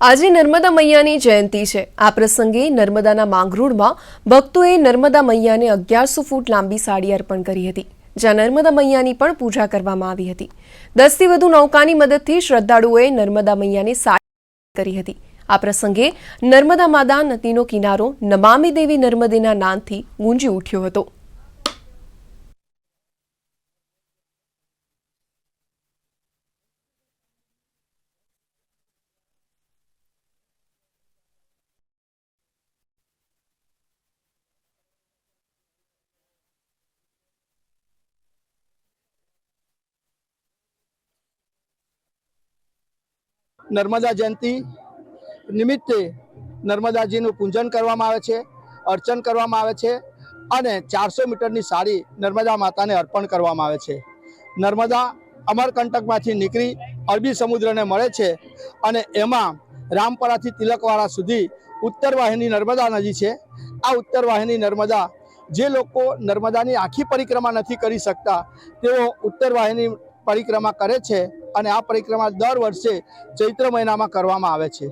આજે નર્મદા મૈયાની જયંતિ છે. આ પ્રસંગે નર્મદાના માંગરોળમાં ભક્તોએ નર્મદા મૈયાને અગિયારસો ફૂટ લાંબી સાડી અર્પણ કરી હતી, જ્યાં નર્મદા મૈયાની પણ પૂજા કરવામાં આવી હતી. દસથી વધુ નૌકાની મદદથી શ્રદ્ધાળુઓએ નર્મદા મૈયાની સાડી કરી હતી. આ પ્રસંગે નર્મદા માદા નદીનો કિનારો નમામી દેવી નર્મદેના નામથી ગુંજી ઉઠ્યો હતો. નર્મદા જયંતિ નિમિત્તે નર્મદાજીનું પૂજન કરવામાં આવે છે, અર્ચન કરવામાં આવે છે અને ચારસો મીટરની સાડી નર્મદા માતાને અર્પણ કરવામાં આવે છે. નર્મદા અમરકંટકમાંથી નીકળી અરબી સમુદ્રને મળે છે અને એમાં રામપરાથી તિલકવાડા સુધી ઉત્તર વાહિની નર્મદા નદી છે. આ ઉત્તર વાહિની નર્મદા જે લોકો નર્મદાની આખી પરિક્રમા નથી કરી શકતા તેઓ ઉત્તર વાહિની પરિક્રમા કરે છે અને આ પરિક્રમા દર વર્ષે ચૈત્ર મહિનામાં કરવામાં આવે છે.